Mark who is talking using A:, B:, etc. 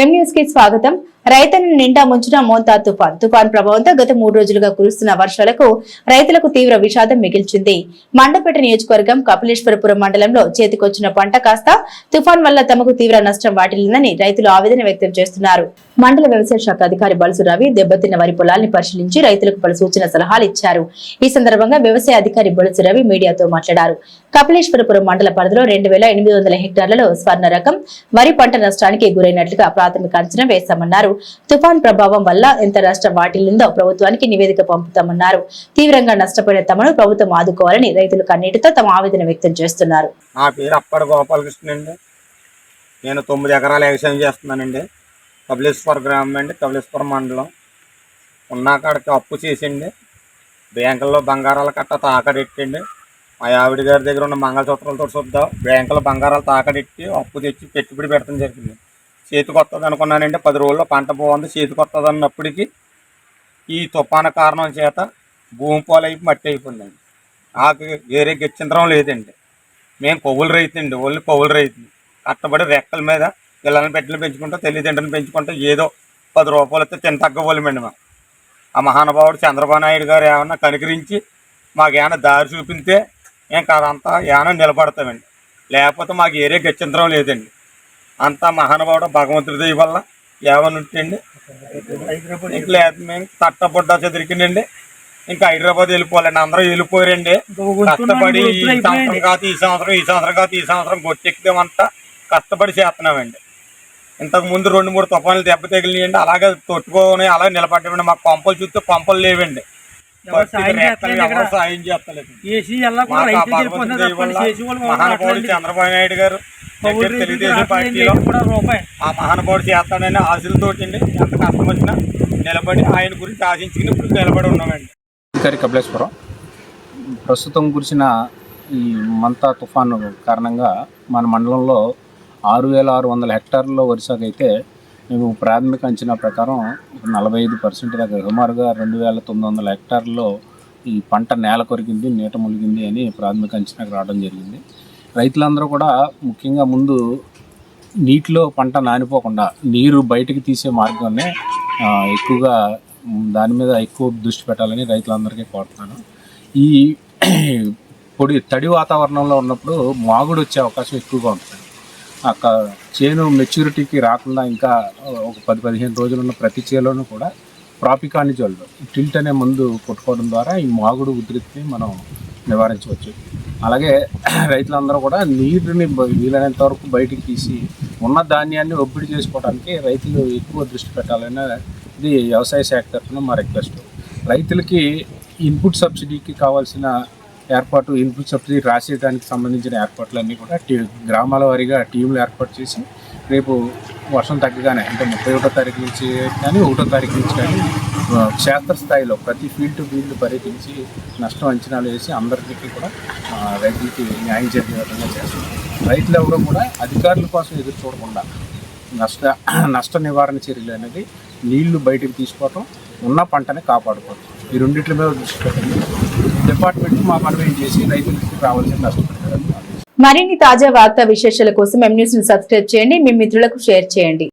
A: ఎం న్యూస్కి స్వాగతం. రైతులను నిండా ముంచిన మోంతా తుఫాన్. తుఫాన్ ప్రభావంతో గత మూడు రోజులుగా కురుస్తున్న వర్షాలకు రైతులకు తీవ్ర విషాదం మిగిల్చింది. మండపేట నియోజకవర్గం కపిలేశ్వరపురం మండలంలో చేతికొచ్చిన పంట కాస్త తుఫాన్ వల్ల తమకు తీవ్ర నష్టం వాటిల్లిందని రైతులు ఆవేదన వ్యక్తం చేస్తున్నారు. మండల వ్యవసాయ శాఖ అధికారి బలుసు రవి దెబ్బతిన్న వరి పొలాల్ని పరిశీలించి రైతులకు పలు సూచన సలహాలు ఇచ్చారు. ఈ సందర్భంగా వ్యవసాయ అధికారి బొలుసు రవి మీడియాతో మాట్లాడారు. కపిలేశ్వరపురం మండల పరిధిలో రెండు వేల ఎనిమిది వందల హెక్టార్లలో స్వర్ణ రకం వరి పంట నష్టానికి గురైనట్లుగా ప్రాథమిక అంచనా వేశామన్నారు. తుఫాన్ ప్రభావం వల్ల ఎంత నష్టం వాటిల్లిందో ప్రభుత్వానికి నివేదిక పంపుతామన్నారు. తీవ్రంగా నష్టపోయిన తమను ప్రభుత్వం ఆదుకోవాలని రైతులు కన్నీటితో తమ ఆవేదన వ్యక్తం చేస్తున్నారు.
B: నా పేరు అప్పటి గోపాలకృష్ణ అండి. నేను తొమ్మిది ఎకరాలు వ్యవసాయం చేస్తున్నానండి. కబలేశ్వర గ్రామం అండి కబలేశ్వర మండలం. ఉన్నాకాడికి అప్పు చేసిండి బ్యాంకుల్లో బంగారాలు కట్ట తాకడెట్టండి మా ఆవిడ గారి దగ్గర ఉన్న మంగళసూత్రాలతో చూద్దాం. బ్యాంకులో బంగారాలు తాకడెట్టి అప్పు తెచ్చి పెట్టుబడి పెట్టడం జరిగింది. చేతికి వస్తుంది అనుకున్నానండి. పది రోజుల్లో పంట బాగుంది చేతికి వస్తుంది అన్నప్పటికీ ఈ తుఫాను కారణం చేత భూమి పాలైపు మట్టి అయిపోయిందండి. నాకు వేరే గెచ్చింతరం లేదండి. మేము కొవ్వులు రైతండి ఓన్లీ కొవ్వులు రైతు కట్టబడి రెక్కల మీద పిల్లల్ని పెట్టిన పెంచుకుంటా తల్లిదండ్రులను పెంచుకుంటా ఏదో పది రూపాయలు వస్తే తిన తగ్గపోలేమండి మేము. ఆ మహానుభావుడు చంద్రబాబు నాయుడు గారు ఏమన్నా కనుకరించి మాకు ఏమైనా దారి చూపితే మేము అదంతా ఏమైనా నిలబడతామండి. లేకపోతే మాకు ఏరే గచ్చింతరం లేదండి. అంతా మహానుభావుడు భగవంతుడి దయ వల్ల ఏమైనా ఉంటండి ఇంకా లేదు మేము తట్టబుడ్డ చెదిరికిండండి ఇంకా హైదరాబాద్ వెళ్ళిపోవాలండి అందరూ వెళ్ళిపోయారండి. కష్టపడి ఈ సంవత్సరం కాదు ఈ సంవత్సరం ఈ సంవత్సరం కాదు ఈ సంవత్సరం గొట్టెక్కుదామంతా కష్టపడి చేస్తున్నామండి. ఇంతకు ముందు రెండు మూడు తుఫాన్లు దెబ్బ తగిలినాయండి అలాగే తొట్టుకొని అలాగే నిలబడ్డామండి. మాకు పంపలు చూస్తే పంపలు లేవండి.
C: సాయం చేస్తలేదు.
B: మహానుభావుడు. చంద్రబాబు నాయుడు గారు తెలుగుదేశం పార్టీలో ఆ మహానుభావుడు చేస్తాడని ఆశలతోటండి ఎంత కష్టం వచ్చినా నిలబడి ఆయన గురించి ఆశించుకుని ఇప్పుడు నిలబడి ఉన్నామండి.
D: అధికారి కపిలేశ్వరం ప్రస్తుతం కురిసిన ఈ మంతా తుఫాను కారణంగా మన మండలంలో ఆరు వేల ఆరు వందల హెక్టార్లలో వరి అయితే మేము ప్రాథమిక అంచనా ప్రకారం నలభై ఐదు పర్సెంట్ దగ్గర సుమారుగా రెండు వేల తొమ్మిది వందల హెక్టార్లలో ఈ పంట నేల కొరికింది నీట ములిగింది అని ప్రాథమిక అంచనాకు రావడం జరిగింది. రైతులందరూ కూడా ముఖ్యంగా ముందు నీటిలో పంట నానిపోకుండా నీరు బయటకు తీసే మార్గాన్ని ఎక్కువగా దాని మీద ఎక్కువ దృష్టి పెట్టాలని రైతులందరికీ కోరుతున్నాను. ఈ పొడి తడి వాతావరణంలో ఉన్నప్పుడు మాగుడు వచ్చే అవకాశం ఎక్కువగా ఉంటుంది. చేను మెచ్యూరిటీకి రాకుండా ఇంకా ఒక పది పదిహేను రోజులు ఉన్న ప్రతి చేలోనూ కూడా ప్రాపికానిజోల్ టిల్ట్ అనే మందు కొట్టుకోవడం ద్వారా ఈ మాగుడు ఉధృతిని మనం నివారించవచ్చు. అలాగే రైతులందరూ కూడా నీరుని వీలైనంత వరకు బయటికి తీసి ఉన్న ధాన్యాన్ని ఒప్పిడి చేసుకోవడానికి రైతులు ఎక్కువ దృష్టి పెట్టాలని ఇది వ్యవసాయ శాఖ తరఫున మా రిక్వెస్ట్. రైతులకి ఇన్పుట్ సబ్సిడీకి కావాల్సిన ఏర్పాటు ఇన్పుట్ సబ్సిడీ రాసేదానికి సంబంధించిన ఏర్పాట్లన్నీ కూడా టీ గ్రామాల వారీగా టీంలు ఏర్పాటు చేసి రేపు వర్షం తగ్గగానే అంటే ముప్పై ఒకటో తారీఖు నుంచి కానీ ఒకటో తారీఖు నుంచి కానీ క్షేత్రస్థాయిలో ప్రతి ఫీల్డ్ టు ఫీల్డ్ పర్యటించి నష్టం అంచనాలు వేసి అందరికీ కూడా రైతులకి న్యాయం జరిగే విధంగా చేస్తున్నారు రైతులు ఎవరు కూడా అధికారుల కోసం ఎదురు చూడకుండా నష్ట నష్ట నివారణ చర్యలు అనేది నీళ్ళు బయటకు తీసుకోవటం ఉన్న పంటని కాపాడుకోవటం. ఈ రెండింటి మీద దృష్టి పెట్టండి. డిపార్ట్మెంట్ మాకు పని చేసి రైతులకి రావాల్సిన నష్టపరిహారాన్ని
A: మరిన్ని తాజా వార్తా విశేషాల కోసం ఎం న్యూస్ని సబ్స్క్రైబ్ చేయండి. మీ మిత్రులకు షేర్ చేయండి.